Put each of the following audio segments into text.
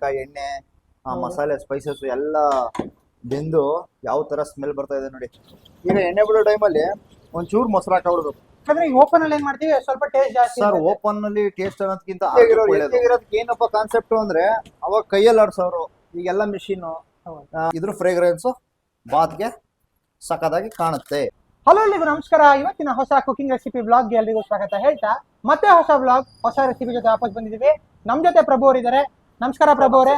ಕಡಲೆಕಾಯಿ ಎಣ್ಣೆ ಆ ಮಸಾಲೆ ಸ್ಪೈಸಸ್ ಎಲ್ಲ ಬೆಂದು ಯಾವ ತರ ಸ್ಮೆಲ್ ಬರ್ತಾ ಇದೆ ನೋಡಿ. ಈಗ ಎಣ್ಣೆ ಬಿಡೋ ಟೈಮಲ್ಲಿ ಒಂಚೂರು ಮೊಸರು ಹಾಕೊಳ್ಬೇಕು ಯಾಕಂದ್ರೆ ಈ ಓಪನ್ ಅಲ್ಲಿ ಏನ್ ಮಾಡ್ತೀವಿ? ಸ್ವಲ್ಪ ಟೇಸ್ಟ್ ಜಾಸ್ತಿ ಸರ್ ಓಪನ್ನಲ್ಲಿ ಟೇಸ್ಟ್ ಅನ್ನೋದಕ್ಕಿಂತ ಇರೋದಕ್ಕೆ ಏನಪ್ಪ ಕಾನ್ಸೆಪ್ಟ್ ಅಂದ್ರೆ ಅವಾಗ ಕೈಯಲ್ಲಿ ಆಡ್ಸೋರು ಈಗೆಲ್ಲ ಮಿಷಿನ್. ಇದ್ರ ಫ್ರೇಗ್ರೆನ್ಸ್ ಬಾತ್ಗೆ ಸಖತ್ತಾಗಿ ಕಾಣುತ್ತೆ. ಹಲೋ ಎಲ್ಲರಿಗೂ ನಮಸ್ಕಾರ. ಇವತ್ತಿನ ಹೊಸ ಕುಕಿಂಗ್ ರೆಸಿಪಿ ಬ್ಲಾಗ್ಗೆ ಎಲ್ರಿಗೂ ಸ್ವಾಗತ. ಹೇಳ್ತಾ ಮತ್ತೆ ಹೊಸ ಬ್ಲಾಗ್ ಹೊಸ ರೆಸಿಪಿ ಜೊತೆ ವಾಪಸ್ ಬಂದಿದ್ದೀವಿ. ನಮ್ ಜೊತೆ ಪ್ರಭು ಅವರಿದ್ದಾರೆ. ನಮಸ್ಕಾರ ಪ್ರಭು ಅವರೇ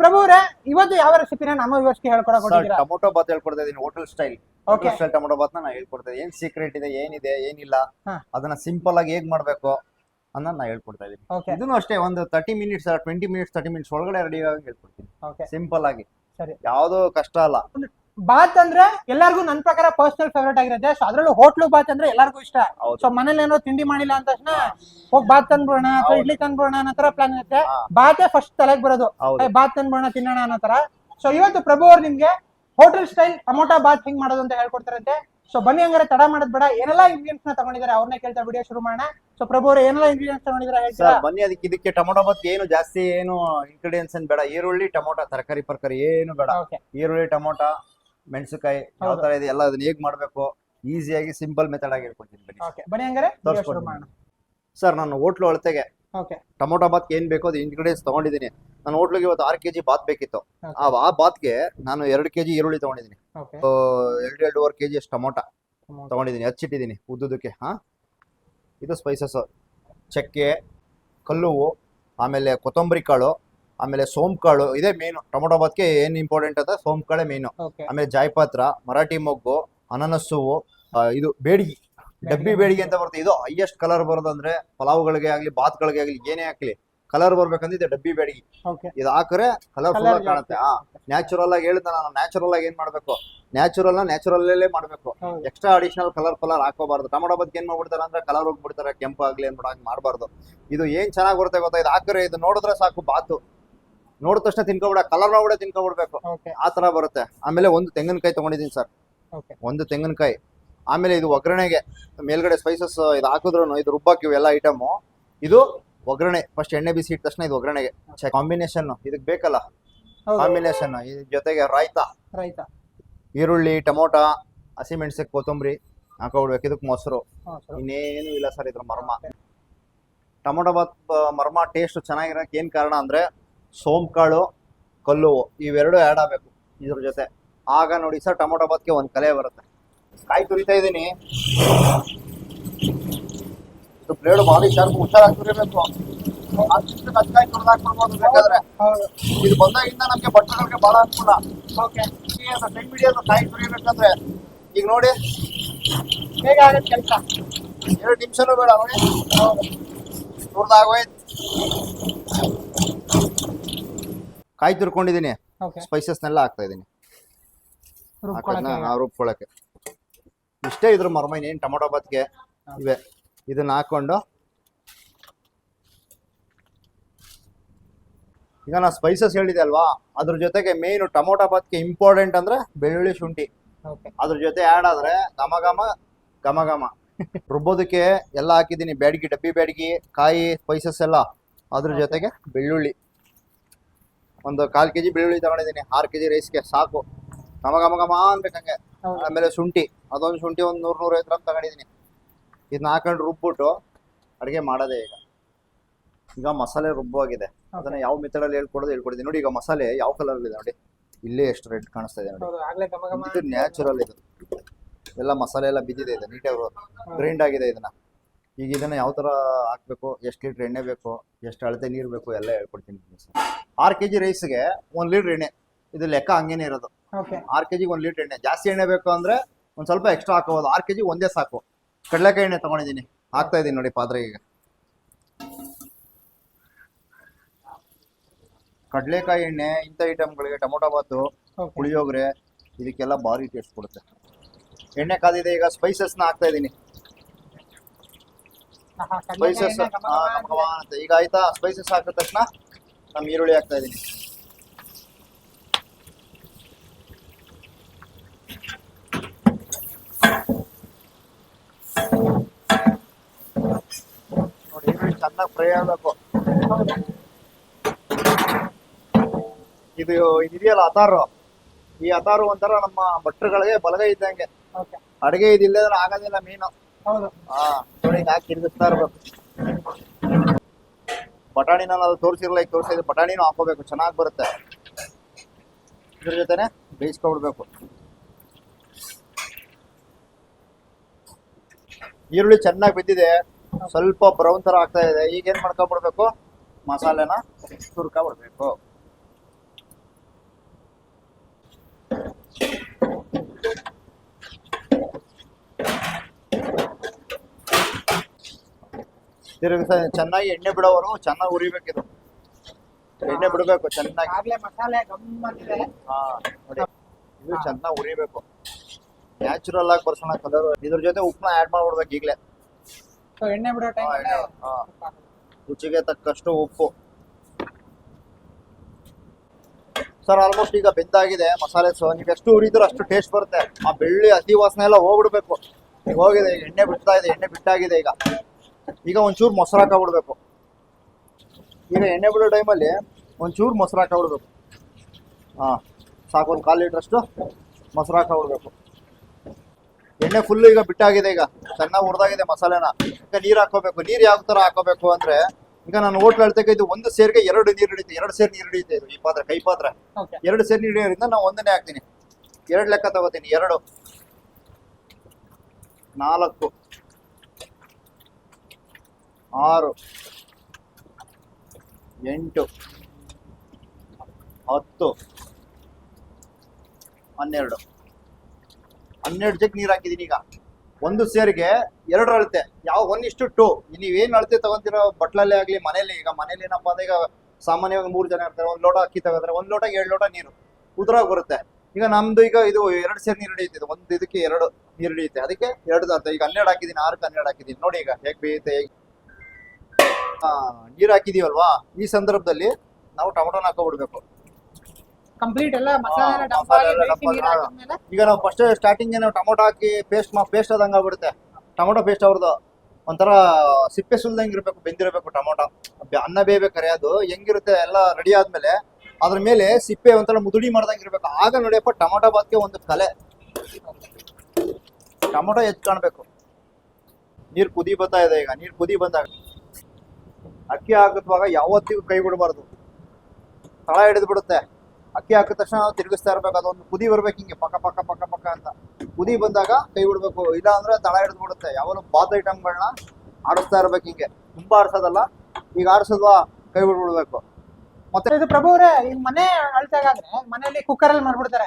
ಪ್ರಭು ಅವರೇ ಇವತ್ತು ಯಾವ ರೆಸಿಪಿನ ನಮ್ಮ ವ್ಯವಸ್ಥೆ ಹೇಳ್ಕೊಡಕ್ ಟೊಮೊಟೊ ಬಾತ್ ಹೇಳ್ಕೊಡ್ತಾ ಇದೀನಿ hotel style okay hotel style tomato bath ನಾ ಹೇಳ್ಕೊಡ್ತಾ ಇದೀನಿ. ಏನ್ ಸೀಕ್ರೆಟ್ ಇದೆ ಏನಿದೆ ಏನಿಲ್ಲ ಹಾ. ಅದನ್ನ ಸಿಂಪಲ್ ಆಗಿ ಹೇಗ್ ಮಾಡ್ಬೇಕು ಅನ್ನ ನಾ ಹೇಳ್ಕೊಡ್ತಾ ಇದೀನಿ. ಓಕೆ ಇದನ್ನು ಅಷ್ಟೇ ಒಂದು thirty minutes twenty minutes thirty minutes ಒಳಗಡೆ ರೆಡಿ ಆಗಿ ಹೇಳ್ಕೊಡ್ತೀನಿ. ಓಕೆ ಸಿಂಪಲ್ ಆಗಿ. ಸರಿ. ಯಾವ್ದು ಕಷ್ಟ ಅಲ್ಲ. ಬಾತ್ ಅಂದ್ರೆ ಎಲ್ಲರಿಗೂ ನನ್ನ ಪ್ರಕಾರ ಪರ್ಸನಲ್ ಫೇವರೇಟ್ ಆಗಿರುತ್ತೆ ಸೊ ಅದ್ರಲ್ಲೂ ಹೋಟ್ಲ್ ಬಾತ್ ಅಂದ್ರೆ ಎಲ್ಲರಿಗೂ ಇಷ್ಟ. ಸೊ ಮನೇಲಿ ಏನೋ ತಿಂಡಿ ಮಾಡಿಲ್ಲ ಅಂದ ತಕ್ಷಣ ಹೋಗಿ ಬಾತ್ ತಂದ್ಬಿಡೋಣ ಅಥವಾ ಇಡ್ಲಿ ತಂದ್ಬಿಡೋಣ ಅನ್ನೋ ತರ ಪ್ಲಾನ್ ಇರುತ್ತೆ. ಬಾತ್ ಫಸ್ಟ್ ತಲೆಗೆ ಬರೋದು. ಬಾತ್ ತಂದ್ಬಿಡೋಣ ತಿನ್ನೋಣ ಅನ್ನೋ ತರ. ಸೊ ಇವತ್ತು ಪ್ರಭು ಅವ್ರು ನಿಮ್ಗೆ ಹೋಟೆಲ್ ಸ್ಟೈಲ್ ಟೊಮೊಟೊ ಬಾತ್ ಹಿಂಗ್ ಮಾಡೋದು ಅಂತ ಹೇಳ್ಕೊಡ್ತಾರಂತೆ. ಸೊ ಬನ್ನಿ ಹಂಗಾರೆ ತಡ ಮಾಡೋದ್ ಬೇಡ. ಏನೆಲ್ಲ ಇಂಗ್ರೀಡಿಯಂಟ್ಸ್ನ ತಗೊಂಡಿದ್ದಾರೆ ಅವ್ರನ್ನ ಕೇಳ್ತಾ ವಿಡಿಯೋ ಶುರು ಮಾಡೋಣ. ಸೊ ಪ್ರಭು ಅವ್ರ ಏನೆಲ್ಲ ಇಂಗ್ರೀಡಿಯನ್ಸ್ ತಗೊಂಡಿದ್ದಾರೆ ಹೇಳ್ತೀರಾ? ಸರ್ ಬನ್ನಿ ಅದಕ್ಕೆ ಇದಕ್ಕೆ ಟೊಮೊಟೊ ಬಾತ್ ಏನು ಜಾಸ್ತಿ ಏನು ಇಂಗ್ರೀಡಿಯನ್ಸ್ ಏನ್ ಬೇಡ. ಈರುಳ್ಳಿ ಟೊಮೊಟೊ ತರಕಾರಿ ಪರ್ಕಾರಿ ಏನು ಬೇಡ. ಈರುಳ್ಳಿ ಟೊಮೊಟೊ ಮೆಣಸಿನಕಾಯಿ ಯಾವ ತರ ಇದೆ ಎಲ್ಲ ಅದನ್ನ ಹೇಗ್ ಮಾಡ್ಬೇಕು? ಈಸಿಯಾಗಿ ಸಿಂಪಲ್ ಮೆಥಡ್ ಆಗಿ ಹೇಳ್ಕೊಡ್ತೀನಿ ಬನ್ನಿ ಓಕೆ ಬನ್ನಿ ಹಂಗಾರೆ ವಿಡಿಯೋ ಶುರು ಮಾಡೋಣ. ಸರ್ ನಾನು ಹೋಟ್ಲು ಅಳತೆಗೆ ಓಕೆ ಟೊಮೊಟೊ ಬಾತ್ ಏನ್ ಬೇಕೋ ಅದು ಇಂಗ್ರೀಡಿಯನ್ಸ್ ತಗೊಂಡಿದ್ದೀನಿ. ನಾನು ಹೋಟ್ಲಿಗೆ ಇವತ್ತು ಆರು ಕೆಜಿ ಬಾತ್ ಬೇಕಿತ್ತು. ಆ ಆ ಬಾತ್ಗೆ ನಾನು ಎರಡು ಕೆಜಿ ಈರುಳ್ಳಿ ತಗೊಂಡಿದ್ದೀನಿ. ಓಕೆ ಎರಡು ಎರಡೂವರೆ ಕೆಜಿ ಅಷ್ಟು ಟೊಮೊಟೊ ತಗೊಂಡಿದ್ದೀನಿ. ಹಚ್ಚಿಟ್ಟಿದ್ದೀನಿ ಉದ್ದುದಕ್ಕೆ ಹಾ? ಇದು ಸ್ಪೈಸಸ್ ಚಕ್ಕೆ ಕಲ್ಲು ಆಮೇಲೆ ಕೊತ್ತಂಬರಿ ಕಾಳು ಆಮೇಲೆ ಸೋಂಕಾಳು ಕಾಳು ಇದೇ ಮೇನು ಟೊಮೊಟೊ ಬಾತ್ಗೆ ಏನ್ ಇಂಪಾರ್ಟೆಂಟ್ ಅಂತ ಸೋಂಕಾಳೆ ಕಾಳೆ ಮೇನು ಆಮೇಲೆ ಜಾಯ್ಪತ್ರ ಮರಾಠಿ ಮೊಗ್ಗು ಅನನಸ್ಸು ಇದು ಬೇಡಿಗೆ ಡಬ್ಬಿ ಬೇಡಿಗೆ ಅಂತ ಬರುತ್ತೆ. ಇದು ಹೈಯೆಸ್ಟ್ ಕಲರ್ ಬರೋದಂದ್ರೆ ಪಲಾವ್ಗಳಿಗೆ ಆಗ್ಲಿ ಬಾತ್ಗಳಿಗೆ ಆಗ್ಲಿ ಏನೇ ಆಗ್ಲಿ ಕಲರ್ ಬರ್ಬೇಕಂದ್ರೆ ಇದು ಡಬ್ಬಿ ಬೇಡಿಗೆ. ಇದು ಹಾಕ್ರೆ ಕಲರ್ಫುಲ್ ಆಗಿ ಕಾಣುತ್ತೆ. ಆ ನ್ಯಾಚುರಲ್ ಆಗಿ ಹೇಳಿದ ನಾನು ನ್ಯಾಚುರಲ್ ಆಗಿ ಏನ್ ಮಾಡ್ಬೇಕು? ನ್ಯಾಚುರಲ್ನ ನ್ಯಾಚುರಲ್ ಅಲ್ಲೇ ಮಾಡ್ಬೇಕು. ಎಕ್ಸ್ಟ್ರಾ ಅಡಿಷನಲ್ ಕಲರ್ ಕಲರ್ ಹಾಕೋಬಾರ್ದು ಟೊಮೊಟೊ ಬದ್ಗೆ ಏನ್ ಮಾಡ್ಬಿಡ್ತಾರೆ ಅಂದ್ರೆ ಕಲರ್ ಹೋಗ್ಬಿಡ್ತಾರೆ ಕೆಂಪು ಆಗ್ಲಿ ಅನ್ಬಿಡ ಹಾಗೆ ಮಾಡಬಾರ್ದು. ಇದು ಏನ್ ಚೆನ್ನಾಗಿ ಬರುತ್ತೆ ಗೊತ್ತಾ? ಇದು ಹಾಕಿದ್ರೆ ಇದು ನೋಡಿದ್ರೆ ಸಾಕು ಬಾತು. ನೋಡಿದ ತಕ್ಷಣ ತಿನ್ಕೊಬಿಡ ಕಲರ್ ನೋಡಿ ತಿನ್ಕೊಬಿಡ್ಬೇಕು. ಓಕೆ ಆ ತರ ಬರುತ್ತೆ. ಆಮೇಲೆ ಒಂದು ತೆಂಗಿನಕಾಯಿ ತಗೊಂಡಿದ್ದೀನಿ ಸರ್. ಓಕೆ ಒಂದು ತೆಂಗಿನಕಾಯಿ. ಆಮೇಲೆ ಇದು ಒಗ್ಗರಣೆಗೆ ಮೇಲ್ಗಡೆ ಸ್ಪೈಸಸ್ ಇದು ಹಾಕಿದ್ರು ಇದು ರುಬ್ಬಾಕಿವು ಎಲ್ಲ ಐಟಮು ಇದು ಒಗ್ಗರಣೆ ಫಸ್ಟ್ ಎಣ್ಣೆ ಬಿಸಿ ಇಟ್ಟ ತಕ್ಷಣ ಇದು ಒಗ್ಗರಣೆಗೆ. ಕಾಂಬಿನೇಷನ್ ಇದಕ್ಕೆ ಬೇಕಲ್ಲ. ಕಾಂಬಿನೇಷನ್ ಇದ್ರ ಜೊತೆಗೆ ರಾಯ್ತ. ರೈತ ಈರುಳ್ಳಿ ಟೊಮೊಟೊ ಹಸಿಮೆಣಸಿಗೆ ಕೊತ್ತಂಬರಿ ಹಾಕೊಬಿಡ್ಬೇಕು. ಇದಕ್ಕೆ ಮೊಸರು. ಇನ್ನೇನು ಇಲ್ಲ ಸರ್ ಇದ್ರ ಮರ್ಮ. ಟೊಮೊಟೊ ಬಾತ್ ಮರ್ಮ ಟೇಸ್ಟ್ ಚೆನ್ನಾಗಿರೋಕೆ ಏನು ಕಾರಣ ಅಂದ್ರೆ ಸೋಂಪು ಕಾಳು ಕಲ್ಲು ಇವೆರಡು ಆ್ಯಡ್ ಆಗಬೇಕು ಇದ್ರ ಜೊತೆ. ಆಗ ನೋಡಿ ಸರ್ ಟೊಮೊಟೊ ಬಾತ್ಗೆ ಒಂದು ಕಲೆ ಬರುತ್ತೆ. ಕಾಯಿ ತುರಿತಾ ಇದ್ದೀನಿ. ಇದು ಬ್ಲೇಡ್ ಭಾರಿ ಶಾರ್ಪ್ ಹುಷಾರಾಗಿ ತುರಿಬೇಕು. ಅಷ್ಟು ಕಚ್ಕಾಯಿ ತುರಿದು ಹಾಕ್ಬಿಡ್ಬೋದು ಬೇಕಾದ್ರೆ. ಇದು ಬಂದಾಗಿಂದ ನಮಗೆ ಬಟ್ಟೆಗಳಿಗೆ ಭಾಳ ಅನುಕೂಲ. ಓಕೆ. ಟೈಮ್ ಹಿಡಿಯೋದು ಕಾಯಿ ತುರಿಬೇಕಂದ್ರೆ ಈಗ ನೋಡಿ. ಹೇಗೆ ಆಗತ್ತೆ ಕೆಲಸ. ಎರಡು ನಿಮಿಷನೂ ಬೇಡ ನೋಡಿ. ತುರ್ದಾಗೋಯ್ತು ಕಾಯಿ ತುರ್ಕೊಂಡಿದ್ದೀನಿ. ಸ್ಪೈಸಸ್ನೆಲ್ಲ ಹಾಕ್ತಾ ಇದ್ದೀನಿ. ರುಬ್ಕೊಳಕ್ಕೆ ಇಷ್ಟೇ ಇದ್ರ ಮರ್ಮ ಇನ್ನೇನು ಟೊಮೊಟೊ ಬಾತ್ಗೆ ಇವೆ. ಇದನ್ನ ಹಾಕೊಂಡು ಈಗ ನಾ ಸ್ಪೈಸಸ್ ಹೇಳಿದೆ ಅಲ್ವಾ? ಅದ್ರ ಜೊತೆಗೆ ಮೇನ್ ಟೊಮೊಟೊ ಬಾತ್ಗೆ ಇಂಪಾರ್ಟೆಂಟ್ ಅಂದ್ರೆ ಬೆಳ್ಳುಳ್ಳಿ ಶುಂಠಿ. ಅದ್ರ ಜೊತೆ ಆ್ಯಡ್ ಆದ್ರೆ ಘಮ ಘಮ ಘಮ ಘಮ. ರುಬ್ಬೋದಕ್ಕೆ ಎಲ್ಲ ಹಾಕಿದ್ದೀನಿ. ಬ್ಯಾಡಗಿ ಡಬ್ಬಿ ಬ್ಯಾಡಗಿ ಕಾಯಿ ಸ್ಪೈಸಸ್ ಎಲ್ಲ. ಅದ್ರ ಜೊತೆಗೆ ಬೆಳ್ಳುಳ್ಳಿ. ಒಂದು ಕಾಲ್ ಕೆಜಿ ಬೆಳ್ಳುಳ್ಳಿ ತಗೊಂಡಿದ್ದೀನಿ. ಆರು ಕೆಜಿ ರೈಸ್ಗೆ ಸಾಕು. ನಮಗ ಘಮ ಅನ್ಬೇಕಂಗೆ. ಆಮೇಲೆ ಶುಂಠಿ. ಅದೊಂದು ಶುಂಠಿ ಒಂದು ನೂರು ನೂರೈವತ್ತು ಗ್ರಾಮ್ ತಗೊಂಡಿದ್ದೀನಿ. ಇದನ್ನ ಹಾಕೊಂಡು ರುಬ್ಬಿಟ್ಟು ಅಡುಗೆ ಮಾಡೋದೇ ಈಗ. ಈಗ ಮಸಾಲೆ ರುಬ್ಬಾಗಿದೆ ಅದನ್ನ ಯಾವ ಮೆಥಡಲ್ಲಿ ಹೇಳ್ಕೊಡೋದು ಹೇಳ್ಕೊಡಿದ್ದೀನಿ ನೋಡಿ ಈಗ ಮಸಾಲೆ ಯಾವ ಕಲರ್ ಇದೆ ನೋಡಿ. ಇಲ್ಲೇ ಎಷ್ಟು ರೆಡ್ ಕಾಣಿಸ್ತಾ ಇದೆ ನೋಡಿ. ಇದು ನ್ಯಾಚುರಲ್ ಇದು. ಎಲ್ಲ ಮಸಾಲೆ ಎಲ್ಲ ಬಿದ್ದಿದೆ ಇದು. ನೀಟಾಗಿ ಗ್ರೈಂಡ್ ಆಗಿದೆ ಇದನ್ನ. ಈಗ ಇದನ್ನ ಯಾವ ತರ ಹಾಕ್ಬೇಕು ಎಷ್ಟು ಲೀಟರ್ ಎಣ್ಣೆ ಬೇಕು ಎಷ್ಟು ಅಳತೆ ನೀರು ಬೇಕು ಎಲ್ಲ ಹೇಳ್ಕೊಡ್ತೀನಿ ಆರ್ ಕೆ ಜಿ ರೈಸ್ಗೆ ಒಂದ್ ಲೀಟರ್ ಎಣ್ಣೆ ಇದು ಲೆಕ್ಕ ಹಂಗೇನೆ ಇರೋದು. ಆರ್ ಕೆ ಜಿಗೆ ಒಂದ್ ಲೀಟರ್ ಎಣ್ಣೆ ಜಾಸ್ತಿ ಎಣ್ಣೆ ಬೇಕು ಅಂದ್ರೆ ಒಂದ್ ಸ್ವಲ್ಪ ಎಕ್ಸ್ಟ್ರಾ ಹಾಕಬಹುದು ಆರ್ ಕೆ ಜಿ ಒಂದೇ ಸಾಕು. ಕಡಲೆಕಾಯಿ ಎಣ್ಣೆ ತಗೊಂಡಿದೀನಿ ಹಾಕ್ತಾ ಇದ್ದೀನಿ ನೋಡಿ ಪಾತ್ರೆ ಈಗ. ಕಡಲೆಕಾಯಿ ಎಣ್ಣೆ ಇಂಥ ಐಟಮ್ಗಳಿಗೆ ಟೊಮೊಟೊ ಬಾತು ಪುಳಿಯೋಗ್ರೆ ಪುಳಿಯೋಗರೆ ಇದಕ್ಕೆಲ್ಲ ಭಾರಿ ಟೇಸ್ಟ್ ಕೊಡುತ್ತೆ. ಎಣ್ಣೆ ಕಾದಿದೆ ಈಗ ಸ್ಪೈಸಸ್ನ ಹಾಕ್ತಾ ಇದ್ದೀನಿ. ಸ್ಪೈಸಸ್ ಈಗ ಆಯ್ತಾ? ಸ್ಪೈಸಸ್ ಹಾಕಿದ ತಕ್ಷಣ ನಮ್ಮ ಈರುಳ್ಳಿ ಹಾಕ್ತಾ ಇದ್ದೀನಿ ನೋಡಿ ಈರುಳ್ಳಿ ಚೆನ್ನಾಗಿ ಫ್ರೈ ಆಗಬೇಕು. ಇದು ಇದೆಯಲ್ಲ ಅತಾರು? ಈ ಅತಾರು ಒಂಥರ ನಮ್ಮ ಭಟ್ರುಗಳಿಗೆ ಬಲಗೈ ಇದ್ದಂಗೆ. ಅಡುಗೆ ಅಡಿಗೆ ಇದಿಲ್ಲದ್ರೆ ಆಗೋದಿಲ್ಲ ಮೀನು. ಹೌದು. ಇರ್ಬೇಕು. ಬಟಾಣಿನ ಅದು ತೋರಿಸಿರಲ್ಲ ಈಗ ತೋರಿಸಿದ್ರೆ ಬಟಾಣಿನೂ ಹಾಕೋಬೇಕು ಚೆನ್ನಾಗಿ ಬರುತ್ತೆ. ಇದ್ರ ಜೊತೆನೆ ಬೇಯಿಸ್ಕೊಬಿಡ್ಬೇಕು. ಈರುಳ್ಳಿ ಚೆನ್ನಾಗಿ ಬಿದ್ದಿದೆ, ಸ್ವಲ್ಪ ಬ್ರೌನ್ ತರ ಆಗ್ತಾ ಇದೆ. ಈಗ ಏನ್ ಮಾಡ್ಕೊಬಿಡ್ಬೇಕು? ಮಸಾಲೆನ ಹುರ್ಕೊಬಿಡ್ಬೇಕು ತಿರುಗಿಸ ಚೆನ್ನಾಗಿ ಎಣ್ಣೆ ಬಿಡೋವರು ಚೆನ್ನಾಗಿ ಉರಿಬೇಕಿದು ಎಣ್ಣೆ ಬಿಡಬೇಕು ಚೆನ್ನಾಗಿ. ಆಗ್ಲೇ ಮಸಾಲೆ ಗಮ್ಮತ್ತಿದೆ ಹಾ ನೋಡಿ ಇದು ಚೆನ್ನಾಗಿ ಉರಿಬೇಕು ನ್ಯಾಚುರಲ್ ಆಗಿ ಬರ್ಸೋಣ ಕಲರ್. ಇದ್ರ ಜೊತೆ ಉಪ್ಪನ್ನ ಆಡ್ ಮಾಡ್ಬಿಡ್ಬೇಕು ಈಗಲೇ. ಸೊ ಎಣ್ಣೆ ಬಿಡೋ ಟೈಮ್ ರುಚಿಗೆ ತಕ್ಕಷ್ಟು ಉಪ್ಪು. ಸರ್ ಆಲ್ಮೋಸ್ಟ್ ಈಗ ಬೆಂದಾಗಿದೆ ಮಸಾಲೆ ಸೊ ನೀವು ಎಷ್ಟು ಉರಿದ್ರೂ ಅಷ್ಟು ಟೇಸ್ಟ್ ಬರುತ್ತೆ. ಆ ಬೆಳ್ಳಿ ಅತಿ ವಾಸನೆ ಎಲ್ಲ ಹೋಗ್ಬಿಡ್ಬೇಕು. ಈಗ ಹೋಗಿದೆ ಈಗ ಎಣ್ಣೆ ಬಿಡ್ತಾ ಇದೆ ಎಣ್ಣೆ ಬಿಟ್ಟಾಗಿದೆ ಈಗ. ಈಗ ಒಂಚೂರು ಮೊಸರು ಹಾಕಬಿಡ್ಬೇಕು. ಈಗ ಎಣ್ಣೆ ಬಿಡೋ ಟೈಮಲ್ಲಿ ಒಂಚೂರು ಮೊಸರು ಹಾಕಬಿಡ್ಬೇಕು. ಹಾಂ ಸಾಕು ಒಂದು ಕಾಲು ಲೀಟ್ರಷ್ಟು ಮೊಸರು ಹಾಕಬಿಡ್ಬೇಕು. ಎಣ್ಣೆ ಫುಲ್ ಈಗ ಬಿಟ್ಟಾಗಿದೆ ಈಗ. ಚೆನ್ನಾಗಿ ಹುರಿದಾಗಿದೆ ಮಸಾಲೆನ. ಈಗ ನೀರು ಹಾಕೋಬೇಕು ನೀರು ಯಾವ ತರ ಹಾಕೋಬೇಕು ಅಂದ್ರೆ ಈಗ ನಾನು ಹೋಟ್ಲ್ ಹೇಳ್ತಕ್ಕ ಇದು ಒಂದು ಸೇರ್ಗೆ ಎರಡು ನೀರು ಹಿಡಿಯುತ್ತೆ. ಎರಡು ಸೇರ್ ನೀರು ಹಿಡಿಯುತ್ತೆ ಇದು ಈ ಪಾತ್ರೆ ಕೈ ಪಾತ್ರೆ. ಎರಡು ಸೇರ್ ನೀರು ಹಿಡಿಯೋದ್ರಿಂದ ನಾನು ಒಂದನೇ ಹಾಕ್ತೀನಿ. ಎರಡು ಲೆಕ್ಕ ತಗೋತೀನಿ. ಎರಡು ನಾಲ್ಕು. ಆರು. ಎಂಟು. ಹತ್ತು. ಹನ್ನೆರಡು. ಹನ್ನೆರಡು ಜಗ್ ನೀರು ಹಾಕಿದೀನಿ ಈಗ. ಒಂದು ಸೇರಿಗೆ ಎರಡು ಅಳತೆ. ಯಾವ ಒನ್ ಇಷ್ಟು ಟು ನೀವೇನ್ ಅಳತೆ ತಗೊಂತಿರೋ ಬಟ್ಲಲ್ಲೇ ಆಗ್ಲಿ ಮನೇಲಿ ಈಗ. ಮನೇಲಿ ಏನಪ್ಪಾ ಅಂದ್ರೆ ಈಗ ಸಾಮಾನ್ಯವಾಗಿ ಮೂರು ಜನ ಇರ್ತಾರೆ. ಒಂದ್ ಲೋಟ ಅಕ್ಕಿ ತಗೋತಾರೆ ಒಂದ್ ಲೋಟ, ಎರಡು ಲೋಟ ನೀರು. ಉದ್ರಾಗ್ ಬರುತ್ತೆ. ಈಗ ನಮ್ದು ಈಗ ಇದು ಎರಡು ಸೇರಿ ನೀರು ಹಿಡಿಯುತ್ತೆ. ಒಂದು ಇದಕ್ಕೆ ಎರಡು ನೀರು ಹಿಡಿಯುತ್ತೆ. ಅದಕ್ಕೆ ಎರಡು ಅರ್ಥ ಈಗ ಹನ್ನೆರಡು ಹಾಕಿದೀನಿ, ಆರಕ್ಕೆ ಹನ್ನೆರಡು ಹಾಕಿದೀನಿ. ನೋಡಿ ಈಗ ಹೇಗ್ ಬೇಯುತ್ತೆ, ಹೇಗೆ ನೀರು ಹಾಕಿದೀವಲ್ವಾ? ಈ ಸಂದರ್ಭದಲ್ಲಿ ನಾವು ಟೊಮೊಟೊನ ಹಾಕೊಬಿಡ್ಬೇಕು ಕಂಪ್ಲೀಟ್ ಎಲ್ಲ ಮಸಾಲೆ ಎಲ್ಲ ಡಂಪ್ ಮಸಾಲೆ ಆಗಿ ಬೇಯಿಸಿ ಡಂಪ್ ನೀರು ಆಗಿ- ಹಾಕಿದ್ಮೇಲೆ? ಈಗ ನಾವು ಫಸ್ಟ್ ಸ್ಟಾರ್ಟಿಂಗ್ ನಾವು ಟೊಮೊಟೊ ಹಾಕಿ ಪೇಸ್ಟ್ ಮಾ ಪೇಸ್ಟ್ ಆದಂಗೆ ಆಗ್ಬಿಡುತ್ತೆ. ಟೊಮೊಟೊ ಪೇಸ್ಟ್ ಅವ್ರದ್ದು ಒಂಥರ ಸಿಪ್ಪೆ ಸುಲ್ದಂಗೆ ಇರಬೇಕು ಬೆಂದಿರಬೇಕು ಟೊಮೊಟೊ. ಬೆ- ಅನ್ನ ಬೇಯ್ಬೇಕಾರೆ ಅದು ಹೆಂಗಿರುತ್ತೆ ಎಲ್ಲ ರೆಡಿ ಆದ್ಮೇಲೆ ಅದ್ರ ಮೇಲೆ ಸಿಪ್ಪೆ ಒಂಥರ ಮುದುಡಿ ಮಾಡ್ದಂಗೆ ಇರ್ಬೇಕು. ಆಗ ನೋಡಿಯಪ್ಪ ಟೊಮೊಟೊ ಬಾತ್ಗೆ ಒಂದು ಕಲೆ. ಟೊಮೊಟೊ ಹೆಚ್ಚು ಕಾಣಬೇಕು. ನೀರು ಕುದಿ ಬರ್ತಾ ಇದೆ ಈಗ. ನೀರು ಕುದಿ ಬಂದಾಗ. ಅಕ್ಕಿ ಹಾಕಿದ್ವಾಗ ಯಾವತ್ತಿಗೂ ಕೈ ಬಿಡಬಾರ್ದು. ತಳ ಹಿಡಿದು ಬಿಡುತ್ತೆ. ಅಕ್ಕಿ ಹಾಕಿದ ತಕ್ಷಣ ನಾವು ತಿರುಗಿಸ್ತಾ ಇರ್ಬೇಕು. ಅದೊಂದು ಕುದಿ ಬರ್ಬೇಕು ಹಿಂಗೆ ಪಕ್ಕ ಪಕ್ಕ ಪಕ್ಕ ಪಕ್ಕ ಅಂತ. ಕುದಿ ಬಂದಾಗ ಕೈ ಬಿಡ್ಬೇಕು. ಇಲ್ಲ ಅಂದ್ರೆ ತಳ ಹಿಡಿದು ಬಿಡುತ್ತೆ. ಯಾವಾಗಲೂ ಬಾತ್ ಐಟಮ್ಗಳನ್ನ ಆಡಿಸ್ತಾ ಇರ್ಬೇಕು ಹಿಂಗೆ. ತುಂಬಾ ಆರಿಸೋದಲ್ಲ ಈಗ ಆಡ್ಸೋದ್ವಾ ಕೈ ಬಿಡ್ಬಿಡ್ಬೇಕು ಮತ್ತೆ ಇದು ಪ್ರಭು ಅವರೇ ಈಗ ಮನೆ ಅಳ್ತಾಗಾದ್ರೆ ಮನೆಯಲ್ಲಿ ಕುಕ್ಕರ್ ಅಲ್ಲಿ ಮಾಡ್ಬಿಡ್ತಾರೆ.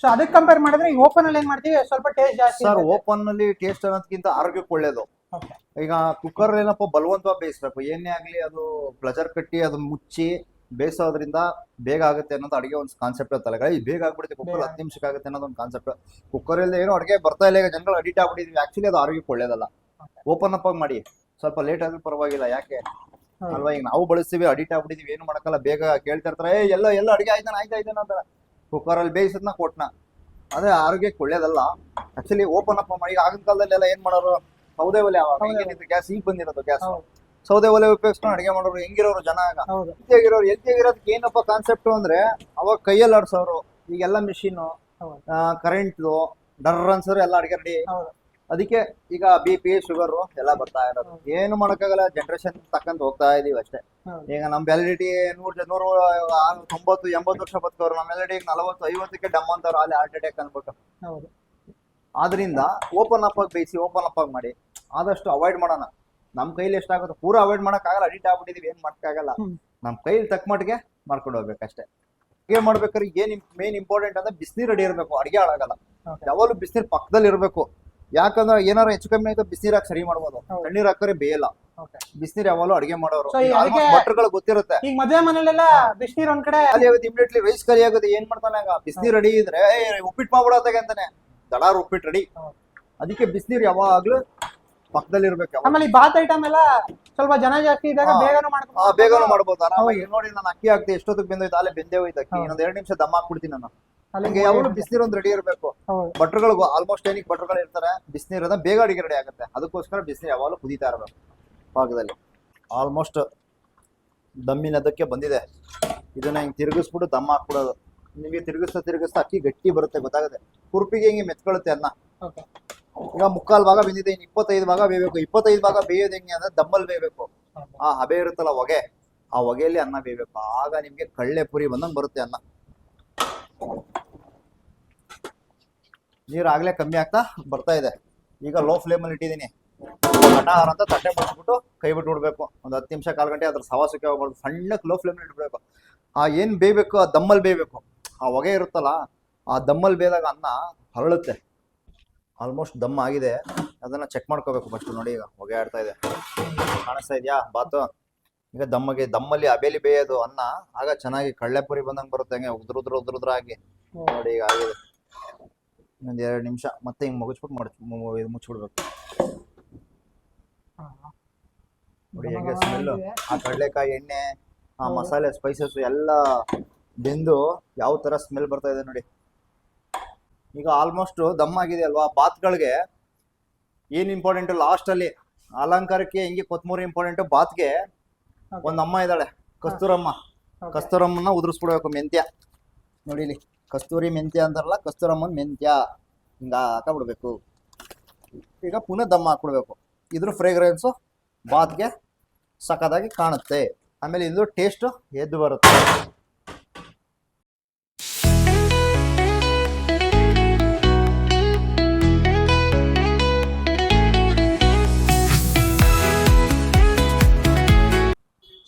ಸೊ ಅದಕ್ಕೆ ಕಂಪೇರ್ ಮಾಡಿದ್ರೆ ಈ ಓಪನ್ ಅಲ್ಲಿ ಏನ್ ಮಾಡ್ತೀವಿ? ಸ್ವಲ್ಪ ಟೇಸ್ಟ್ ಜಾಸ್ತಿ ಸರ್ ಓಪನ್ ಅಲ್ಲಿ ಟೇಸ್ಟ್ ಅನ್ನೋದಕ್ಕಿಂತ ಆರೋಗ್ಯಕ್ಕೆ ಒಳ್ಳೇದು. ಈಗ ಕುಕ್ಕರ್ ಏನಪ್ಪ ಬಲವಂತವಾಗಿ ಬೇಯಿಸ್ಬೇಕು. ಏನೇ ಆಗಲಿ ಅದು ಪ್ಲಜರ್ ಕಟ್ಟಿ ಅದು ಮುಚ್ಚಿ ಬೇಯಿಸೋದ್ರಿಂದ ಬೇಗ ಆಗುತ್ತೆ ಅನ್ನೋದು ಅಡಿಗೆ ಒಂದು ಕಾನ್ಸೆಪ್ಟ್ ತಲೆಗಳ ಈ ಬೇಗ ಆಗ್ಬಿಡುತ್ತೆ ಕುಕ್ಕರ್. ಹತ್ತು ನಿಮಿಷಕ್ಕೆ ಆಗುತ್ತೆ ಅನ್ನೋದು ಒಂದು ಕಾನ್ಸೆಪ್ಟ್ ಕುಕ್ಕರ್ ಇಲ್ಲದೆ ಏನೋ ಅಡಿಗೆ ಬರ್ತಾ ಇಲ್ಲ ಈಗ ಜನಗಳು ಅಡಿಟ್ ಆಗ್ಬಿಟ್ಟಿದ್ವಿ. ಆಕ್ಚುಲಿ ಅದು ಆರೋಗ್ಯಕ್ಕೆ ಒಳ್ಳೇದಲ್ಲ. ಓಪನ್ ಅಪ್ ಆಗಿ ಮಾಡಿ. ಸ್ವಲ್ಪ ಲೇಟ್ ಆದ್ರೂ ಪರವಾಗಿಲ್ಲ ಯಾಕೆ. ಅಲ್ವಾ? ಈಗ ನಾವು ಬಳಸ್ತೀವಿ ಅಡಿಟ್ ಆಗ್ಬಿಟ್ಟಿದ್ವಿ ಏನು ಮಾಡಕ್ಕಲ್ಲ ಬೇಗ ಕೇಳ್ತಾ ಇರ್ತಾರೆ. ಏ ಎಲ್ಲ ಎಲ್ಲ ಅಡಿಗೆ ಆಯ್ತಾನ ಆಯ್ತಾ ಆಯ್ತಾನ ಅಂತ ಕುಕ್ಕರ್ ಅಲ್ಲಿ ಬೇಯಿಸದ್ನ ಕೊಟ್ನ. ಅದೇ ಆರೋಗ್ಯಕ್ಕೆ ಒಳ್ಳೇದಲ್ಲ. ಆಕ್ಚುಲಿ ಓಪನ್ ಅಪ್ ಮಾಡಿ. ಈಗ ಆಗಿನ ಕಾಲದಲ್ಲಿ ಎಲ್ಲ ಏನ್ ಮಾಡೋರು? ಸೌದೆ ಒಲೆ ಹೌದು. ಗ್ಯಾಸ್ ಈಗ ಬಂದಿರೋದು ಗ್ಯಾಸ್ ಹೌದು. ಸೌದೆ ಒಲೆ ಉಪಯೋಗಿಸ್ಕೊಂಡು ಅಡಿಗೆ ಮಾಡೋರು ಹೆಂಗಿರೋರು ಜನ ಆಗ. ಹೌದು. ಹೆಲ್ತಿಯಾಗಿರೋರು ಹೆಲ್ತಿಯಾಗಿರೋದಕ್ಕೆ ಏನಪ್ಪ ಕಾನ್ಸೆಪ್ಟ್ ಅಂದ್ರೆ ಅವಾಗ ಕೈಯಲ್ಲಿ ಆಡ್ಸೋರು ಈಗೆಲ್ಲ ಮಿಷಿನ್ ಹೌದು. ಕರೆಂಟ್ ಡರ್ ಅನ್ಸೋರು ಎಲ್ಲ ಅಡಿಗೆ ರೆಡಿ ಹೌದು. ಅದಕ್ಕೆ ಈಗ ಬಿ ಪಿ ಶುಗರ್ ಎಲ್ಲ ಬರ್ತಾ ಇರೋದು. ಏನು ಮಾಡಕ್ಕಾಗಲ್ಲ ಜನರೇಷನ್ ತಕ್ಕಂತ ಹೋಗ್ತಾ ಇದೀವಿ ಅಷ್ಟೇ. ಹೌದು. ಈಗ ನಮ್ ವ್ಯಾಲಿಡಿಟಿ ನೂರ್ ಜ- ನೂರು ತೊಂಬತ್ತು ಎಂಬತ್ತು ವರ್ಷ ಬದುಕೋರು ನಮ್ಮ ವ್ಯಾಲಿಡಿಟಿ ನಲವತ್ತು ಐವತ್ತಕ್ಕೆ ಡಮ್ ಅಂತವ್ರು ಅಲ್ಲಿ ಹಾರ್ಟ್ ಅಟ್ಯಾಕ್ ಅನ್ಬಿಟ್ಟು ಹೌದು. ಆದ್ರಿಂದ ಓಪನ್ ಅಪ್ ಆಗಿ ಬೇಯಿಸಿ ಓಪನ್ ಅಪ್ ಆಗಿ ಮಾಡಿ. ಆದಷ್ಟು ಅವಾಯ್ಡ್ ಮಾಡೋಣ. ನಮ್ ಕೈಲಿ ಎಷ್ಟಾಗುತ್ತೆ? ಪೂರಾ ಅವಾಯ್ಡ್ ಮಾಡಕ್ಕಾಗಲ್ಲ ಅಡಿಟ್ ಆಗ್ಬಿಟ್ಟಿದೀವಿ ಏನ್ ಮಾಡಕ್ಕಾಗಲ್ಲ. ನಮ್ಮ ನಮ್ ಕೈಲಿ ತಕ್ಕ ಮಟ್ಟಿಗೆ ಮಾಡ್ಕೊಂಡು ಹೋಗ್ಬೇಕಷ್ಟೇ. ಏನ್ ಮಾಡ್ಬೇಕಾದ್ರೆ ಏನ್ ಮೇನ್ ಇಂಪಾರ್ಟೆಂಟ್ ಅಂದ್ರೆ ಬಿಸಿನೀರು ರೆಡಿ ಇರಬೇಕು ಅಡಿಗೆ ಹಾಳಾಗಲ್ಲ. ಯಾವಾಗಲೂ ಬಿಸಿನೀರು ಪಕ್ಕದಲ್ಲಿ ಇರಬೇಕು. ಯಾಕಂದ್ರೆ ಏನಾರ ಹೆಚ್ಚು ಕಮ್ಮಿ ಆಯ್ತು ಬಿಸಿನೀರು ಹಾಕಿ ಸರಿ ಮಾಡ್ಬೋದು. ತಣ್ಣೀರ್ ಹಾಕಿದ್ರೆ ಬೇಯಲ್ಲ. ಬಿಸಿನೀರ್ ಯಾವಾಗಲೂ ಅಡಿಗೆ ಮಾಡೋರು. ಭಟ್ರುಗಳು ಅಡಿಗೆ- ಗೊತ್ತಿರುತ್ತೆ. ಈಗ ಮದುವೆ ಮನೆಯಲ್ಲೆಲ್ಲ ಬಿಸಿನೀರ್ ಒಂದ್ ಕಡೆ ಖಾಲಿ ಆಗುತ್ತೆ ಇಮಿಡಿಯೇಟ್ಲಿ ರೈಸ್ ಕರಿ ಆಗುತ್ತೆ ಏನ್ ಮಾಡ್ತಾನೆ ಆಗ ಬಿಸಿನೀರು ರೆಡಿ ಇದ್ರೆ ಉಪ್ಪಿಟ್ಟು ಮಾಡ್ಬಿಡತ್ತೆ ಅಂತಾನೆ. ದಡಾರ್ ಉಪ್ಪಿಟ್ಟು ರೆಡಿ. ಅದಕ್ಕೆ ಬಿಸಿನೀರು ಯಾವಾಗ್ಲೂ ಪಕ್ಕದಲ್ಲಿ ಇರ್ಬೇಕು ಆಮೇಲೆ ಈ ಬಾತ್ ಐಟಮ್ ಎಲ್ಲ ಸ್ವಲ್ಪ ಜನ ಜಾಸ್ತಿ ಇದ್ದಾಗ ಹಾ. ಬೇಗನೂ ಆ, ಮಾಡ್ಕೊಂಡು ಬೇಗನೂ ಮಾಡ್ಬೋದು. ಆರಾಮಾಗಿ ನೋಡಿ ನಾನು ಅಕ್ಕಿ ಹಾಕ್ದೆ ಎಷ್ಟೊತ್ತಿಗೆ ಬೆಂದೋಯ್ತು ಅಲ್ಲೇ ಬೆಂದೇ ಹೋಯ್ತು ಅಕ್ಕಿ ಇನ್ನೊಂದು ಎರಡು ನಿಮಿಷ ದಮ್ ಹಾಕ್ಬಿಡ್ತೀನಿ ನಾನು. ಅಲ್ಲಿ ಹಂಗೆ ಯಾವಾಗಲೂ ಬಿಸಿನೀರು ಒಂದು ರೆಡಿ ಇರಬೇಕು. ಹೌದು. ಭಟ್ರುಗಳಿಗೂ ಆಲ್ಮೋಸ್ಟ್ ಏನಿಗೆ ಭಟ್ರುಗಳು ಇರ್ತಾರೆ ಬಿಸಿನೀರು ಅದ ಬೇಗ ಅಡಿಗೆ ರೆಡಿ ಆಗುತ್ತೆ. ಅದಕ್ಕೋಸ್ಕರ ಬಿಸಿನೀರು ಯಾವಾಗಲೂ ಕುದೀತಾ ಇರಬೇಕು. ಪಾಕದಲ್ಲಿ ಆಲ್ಮೋಸ್ಟ್ ದಮ್ಮಿನದಕ್ಕೆ ಬಂದಿದೆ. ಇದನ್ನ ಹಿಂಗೆ ತಿರುಗಿಸ್ಬಿಟ್ಟು ದಮ್ ಹಾಕ್ಬಿಡೋದು. ನಿಮಗೆ ತಿರುಗಿಸ್ತಾ ತಿರುಗಿಸ್ತಾ ಅಕ್ಕಿ ಗಟ್ಟಿ ಬರುತ್ತೆ ಗೊತ್ತಾಗುತ್ತೆ ಕುರುಪಿಗೆ ಹಿಂಗೆ ಮೆತ್ಕೊಳುತ್ತೆ ಅನ್ನ. ಈಗ ಮುಕ್ಕಾಲ್ ಭಾಗ ಬೆಂದಿದೆ ಇನ್ನು ಇಪ್ಪತ್ತೈದು ಭಾಗ ಬೇಯಬೇಕು. ಇಪ್ಪತ್ತೈದು ಭಾಗ ಬೇಯೋದು ಹೆಂಗೆ ಅಂದ್ರೆ ದಮ್ಮಲ್ ಬೇಯಬೇಕು. ಆ ಹಬೆ ಇರುತ್ತಲ್ಲ ಹೊಗೆ ಆ ಹೊಗೆಯಲ್ಲಿ ಅನ್ನ ಬೇಯಬೇಕು. ಆಗ ನಿಮ್ಗೆ ಕಳ್ಳೆ ಪುರಿ ಬಂದಂಗೆ ಬರುತ್ತೆ ಅನ್ನ. ನೀರು ಆಗ್ಲೇ ಕಮ್ಮಿ ಆಗ್ತಾ ಬರ್ತಾ ಇದೆ. ಈಗ ಲೋ ಫ್ಲೇಮಲ್ಲಿ ಇಟ್ಟಿದ್ದೀನಿ. ಅಣ್ಣ ಅಂತ ತಟ್ಟೆ ಮುಚ್ಚಿಬಿಟ್ಟು ಕೈ ಬಿಟ್ಟು ಬಿಡ್ಬೇಕು ಒಂದು ಹತ್ತು ನಿಮಿಷ ಕಾಲು ಗಂಟೆ ಅದ್ರ ಸವಾಸಕ್ಕೆ ಹೋಗ್ಬಾರ್ದು. ಸಣ್ಣಕ್ಕೆ ಲೋ ಫ್ಲೇಮಲ್ಲಿ ಇಟ್ಬಿಡ್ಬೇಕು ಆ ಏನು ಬೇಯಬೇಕು? ಆ ದಮ್ಮಲ್ ಬೇಯಬೇಕು. ಆ ಹೊಗೆ ಇರುತ್ತಲ್ಲ ಆ ದಮ್ಮಲ್ ಬೇದಾಗ ಅನ್ನ ಹರಳುತ್ತೆ. ಆಲ್ಮೋಸ್ಟ್ ದಮ್ ಆಗಿದೆ. ಅದನ್ನ ಚೆಕ್ ಮಾಡ್ಕೋಬೇಕು ಫಸ್ಟ್ ನೋಡಿ ಈಗ. ಹೊಗೆ ಆಡ್ತಾ ಇದೆ. ಕಾಣಿಸ್ತಾ ಇದೆಯಾ? ಬಾತು? ಈಗ ದಮ್ಮಗೆ ದಮ್ಮಲ್ಲಿ ಅಬೇಲಿ ಬೇಯೋದು ಅನ್ನ ಆಗ ಚೆನ್ನಾಗಿ ಕಳ್ಳೆಪುರಿ ಬಂದಂಗೆ ಬರುತ್ತೆ ಹಂಗೆ ಉದ್ರ ಉದ್ರ ಉದ್ರ ಉದ್ರ ಆಗಿ. ನೋಡಿ ಈಗ ಆಗಿದೆ. ಇನ್ನೊಂದು ಎರಡು ನಿಮಿಷ. ಮತ್ತೆ ಹಿಂಗೆ ಮುಗಿಸ್ಬಿಟ್ಟು ಮಾಡಿ ಇದು ಮುಚ್ಚಿಬಿಡ್ಬೇಕು ನೋಡಿ ಹೆಂಗೆ ಸ್ಮೆಲ್ಲು ಆ ಕಡಲೆಕಾಯಿ ಎಣ್ಣೆ ಆ ಮಸಾಲೆ ಸ್ಪೈಸಸ್ ಎಲ್ಲ ಬೆಂದು ಯಾವ ತರ ಸ್ಮೆಲ್ ಬರ್ತಾ ಇದೆ ನೋಡಿ. ಈಗ ಆಲ್ಮೋಸ್ಟ್ ದಮ್ ಆಗಿದೆ ಅಲ್ವಾ? ಬಾತ್ಗಳಿಗೆ ಏನ್ ಇಂಪಾರ್ಟೆಂಟ್ ಲಾಸ್ಟ್ ಅಲ್ಲಿ ಅಲಂಕಾರಕ್ಕೆ ಹಿಂಗೆ ಕೊತ್ಮೂರಿ ಇಂಪಾರ್ಟೆಂಟ್ ಬಾತ್ಗೆ ಒಂದ್ ಅಮ್ಮ ಇದ್ದಾಳೆ ಕಸ್ತೂರಮ್ಮ. ಕಸ್ತೂರಮ್ಮನ ಉದುರಿಸ್ಬಿಡ್ಬೇಕು ಮೆಂತ್ಯ. ನೋಡಿಲಿ ಇಲ್ಲಿ ಕಸ್ತೂರಿ ಮೆಂತ್ಯ ಅಂತಾರಲ್ಲ ಕಸ್ತೂರಮ್ಮನ ಮೆಂತ್ಯ ಹಿಂಗ ಹಾಕಬಿಡ್ಬೇಕು. ಈಗ ಪುನಃ ದಮ್ ಹಾಕ್ಬಿಡ್ಬೇಕು. ಇದ್ರ ಫ್ರೇಗ್ರೆನ್ಸು ಬಾತ್ಗೆ ಸಖತ್ತಾಗಿ ಕಾಣುತ್ತೆ. ಆಮೇಲೆ ಇದು ಟೇಸ್ಟ್ ಎದ್ದು ಬರುತ್ತೆ.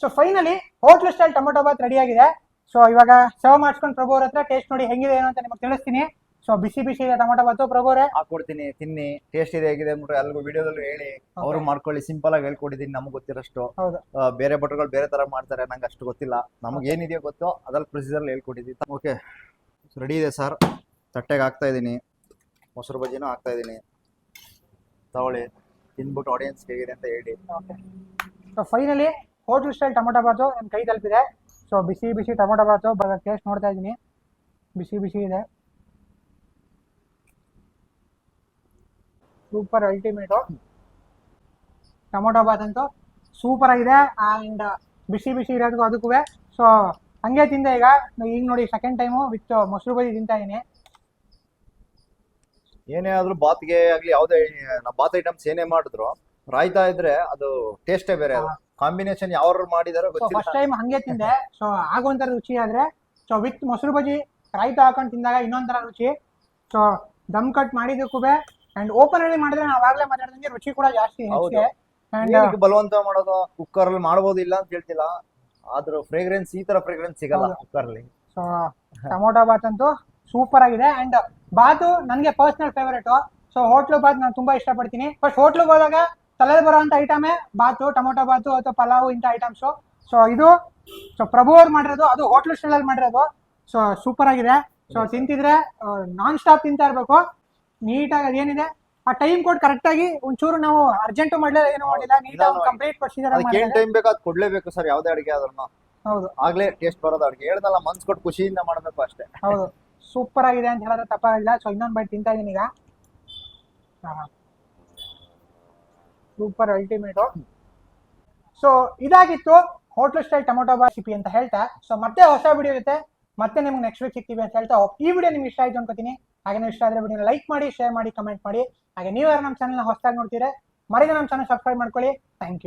So finally hotel style tomato bath ready ಆಗಿದೆ. ಸೊ ಇವಾಗ ಸರ್ವ್ ಮಾಡಿಸ್ಕೊಂಡು ಪ್ರಭು ಅವ್ರ ಹತ್ರ ಟೇಸ್ಟ್ ನೋಡಿ ಹೆಂಗಿದೆ ಏನು ಅಂತ ನಿಮಗೆ ತಿಳಿಸ್ತೀನಿ. ಸೊ ಬಿಸಿ ಬಿಸಿ ಇದೆ ಟೊಮೊಟೊ ಬಾತು ಪ್ರಭು ಅವರೇ ಹಾಕೊಡ್ತೀನಿ ತಿನ್ನಿ. ಟೇಸ್ಟ್ ಇದೆ ಹೇಗಿದೆ ಅಂದ್ಬಿಟ್ಟು ಎಲ್ರಿಗೂ ವಿಡಿಯೋದಲ್ಲೂ ಹೇಳಿ. ಅವರು ಮಾಡ್ಕೊಳ್ಳಿ ಸಿಂಪಲ್ ಆಗಿ ಹೇಳ್ಕೊಟ್ಟಿದ್ದೀನಿ ನಮಗೆ ಗೊತ್ತಿರೋಷ್ಟು. ಹೌದು. ಆ, ಬೇರೆ ಭಟ್ರುಗಳು ಬೇರೆ ತರ ಮಾಡ್ತಾರೆ ನಂಗೆ ಅಷ್ಟು ಗೊತ್ತಿಲ್ಲ. ನಮ್ಗೆ ಏನಿದೆಯೋ ಗೊತ್ತೋ ಅದ್ರಲ್ಲಿ ಪ್ರೊಸೀಜರ್ ಹೇಳ್ಕೊಟ್ಟಿದ್ದೀನಿ ಓಕೆ ರೆಡಿ ಇದೆ ಸರ್ ತಟ್ಟೆಗೆ ಹಾಕ್ತಾ ಇದ್ದೀನಿ. ಮೊಸರು ಬಜ್ಜಿನೂ ಹಾಕ್ತಾ ಇದ್ದೀನಿ. ತಗೊಳ್ಳಿ. ತಿನ್ಬಿಟ್ಟು ಆಡಿಯನ್ಸ್ ಹೇಗಿದೆ ಅಂತ ಹೇಳಿ. So finally hotel style tomato bath ನನ್ನ ಕೈ ತಲುಪಿದೆ. ಸೊ ಬಿಸಿ ಬಿಸಿ ಟೊಮೊಟೊ ಬಾತು ಬರೋ ಟೇಸ್ಟ್ ನೋಡ್ತಾ ಇದ್ದೀನಿ. ಬಿಸಿ ಬಿಸಿ ಇದೆ. ಸೂಪರ್ ಅಲ್ಟಿಮೇಟು ಟೊಮೊಟೊ ಬಾತ್ ಅಂತೂ ಸೂಪರ್ ಆಗಿದೆ ಆ್ಯಂಡ್ ಬಿಸಿ ಬಿಸಿ ಇರೋದಕ್ಕೂ ಅದಕ್ಕೂ. ಸೊ ಹಂಗೆ ತಿಂದೆ ಈಗ. ಈಗ ನೋಡಿ ಸೆಕೆಂಡ್ ಟೈಮು ವಿತ್ ಮೊಸರು ಬಜ್ಜಿ ತಿಂತಾ ಇದ್ದೀನಿ. ಏನೇ ಆದ್ರೂ ಬಾತ್ಗೆ ಆಗ್ಲಿ ಯಾವುದೇ ಬಾತ್ ಐಟಮ್ಸ್ ಏನೇ ಮಾಡಿದ್ರು ರಾಯ್ತಾ ಇದ್ರೆ ಅದು ಟೇಸ್ಟೇ ಬೇರೆ ಅದು. ಕಾಂಬಿನೇಷನ್ ಯಾವ ಮಾಡಿದಾರೋ ಫಸ್ಟ್ ಟೈಮ್ ಹಂಗೆ ತಿಂದೆ. ಸೊ ಆಗುವಂಥರ ರುಚಿ ಆದ್ರೆ ಸೊ ವಿತ್ ಮೊಸರು ಬಜ್ಜಿ ರಾಯ್ತ ಹಾಕೊಂಡು ತಿಂದಾಗ ಇನ್ನೊಂದರ ರುಚಿ. ಸೊ ದಮ್ ಕಟ್ ಮಾಡಿದಕ್ಕೂ ಅಂಡ್ ಓಪನ್ ಅಲ್ಲಿ ಮಾಡಿದ್ರೆ ನಾವು ಆಗ್ಲೇ ಮಾತಾಡಿದಂಗೆ ರುಚಿ ಕೂಡ ಜಾಸ್ತಿ. ಹೆಚ್ಚಿಗೆ. ಅಂಡ್ ಬಲವಂತ ಮಾಡೋದು? ಕುಕ್ಕರ್ ಅಲ್ಲಿ ಮಾಡಬಹುದು ಇಲ್ಲ ಅಂತ ಹೇಳ್ತಿಲ್ಲ. ಆದ್ರೂ ಫ್ರೇಗ್ರೆನ್ಸ್ ಈ ತರ ಫ್ರೇಗ್ರೆನ್ಸ್ ಸಿಗಲ್ಲ. ಕುಕ್ಕರ್ ಅಲ್ಲಿ. ಸೊ ಟೊಮೊಟೊ ಬಾತ್ ಅಂತೂ ಸೂಪರ್ ಆಗಿದೆ. ಅಂಡ್ ಬಾತು ನನಗೆ personal favourite so hotel bath ನಾನು ತುಂಬಾ ಇಷ್ಟಪಡ್ತೀನಿ. ಫಸ್ಟ್ ಹೋಟ್ಲಿಗೆ ಹೋದಾಗ ತಲೆಯಲ್ಲಿ ಬರುವಂತ ಐಟಮೇ ಬಾತು ಟೊಮೊಟೊ ಬಾತು ಅಥವಾ ಪಲಾವ್ ಇಂಥ ಐಟಮ್ಸು ಸೊ ಇದು ಸೊ ಪ್ರಭು ಅವ್ರು ಮಾಡಿರೋದು ಅದು ಹೋಟ್ಲು ಸ್ಟೈಲಲ್ಲಿ ಮಾಡಿರೋದು. ಸೊ ಸೂಪರ್ ಆಗಿದೆ. ಸೊ ತಿಂತಿದ್ರೆ ನಾನ್ ಸ್ಟಾಪ್ ತಿಂತಾ ಇರಬೇಕು. ನೀಟಾಗಿ ಅದೇನಿದೆ ಆ ಟೈಮ್ ಕೊಟ್ಟು ಕರೆಕ್ಟಾಗಿ ಒಂಚೂರು ನಾವು ಅರ್ಜೆಂಟ್ ಮಾಡಲಿಲ್ಲ ಏನು ಮಾಡಿಲ್ಲ ನೀಟಾಗಿ. ಕಂಪ್ಲೀಟ್ ಅದಕ್ಕೆ ಏನ್ ಟೈಮ್ ಬೇಕು ಅದು ಕೊಡ್ಲೇಬೇಕು ಸರ್ ಯಾವುದೇ ಅಡಿಗೆ ಆದ್ರೂ ಹೌದು. ಆಗ್ಲೇ ಟೇಸ್ಟ್ ಬರೋದು ಅಡಿಗೆ. ಹೇಳ್ದಲ್ಲ ಮನ್ಸ್ ಕೊಟ್ಟು ಖುಷಿಯಿಂದ ಮಾಡಬೇಕು ಅಷ್ಟೇ. ಹೌದು. ಸೂಪರ್ ಆಗಿದೆ ಅಂತ ಹೇಳಿದ್ರೆ ತಪ್ಪಾಗಿಲ್ಲ ಸೊ ಇನ್ನೊಂದು ಬೈಟ್ ತಿಂತಾ ಇದೀನಿ ಈಗ. ಸೂಪರ್ ಅಲ್ಟಿಮೇಟು ಸೊ ಇದಾಗಿತ್ತು. ಹೋಟ್ಲ್ ಸ್ಟೈಲ್ ಟೊಮೊಟೊ ರೆಸಿಪಿ ಅಂತ ಹೇಳ್ತಾ. ಸೊ ಮತ್ತೆ ಹೊಸ ವಿಡಿಯೋ ಇರುತ್ತೆ. ಮತ್ತೆ ನಿಮ್ಗೆ ನೆಕ್ಸ್ಟ್ ವೀಕ್ ಸಿಗ್ತೀವಿ ಅಂತ ಹೇಳ್ತಾ. ಈ ವಿಡಿಯೋ ನಿಮ್ಗೆ ಇಷ್ಟ ಆಯ್ತು ಅನ್ಕೋತೀನಿ. ಹಾಗೆ ಇಷ್ಟ ಆದ್ರೆ ವಿಡಿಯೋನ ಲೈಕ್ ಮಾಡಿ ಶೇರ್ ಮಾಡಿ ಕಮೆಂಟ್ ಮಾಡಿ. ಹಾಗೆ ನೀವು ಯಾರು ನಮ್ಮ ಚಾನಲ್ನ ಹೊಸದಾಗಿ ನೋಡ್ತೀರಾ, ಮರಿದ ನಮ್ಮ ಚಾನಲ್ ಸಬ್ಸ್ಕ್ರೈಬ್ ಮಾಡ್ಕೊಳ್ಳಿ. Thank you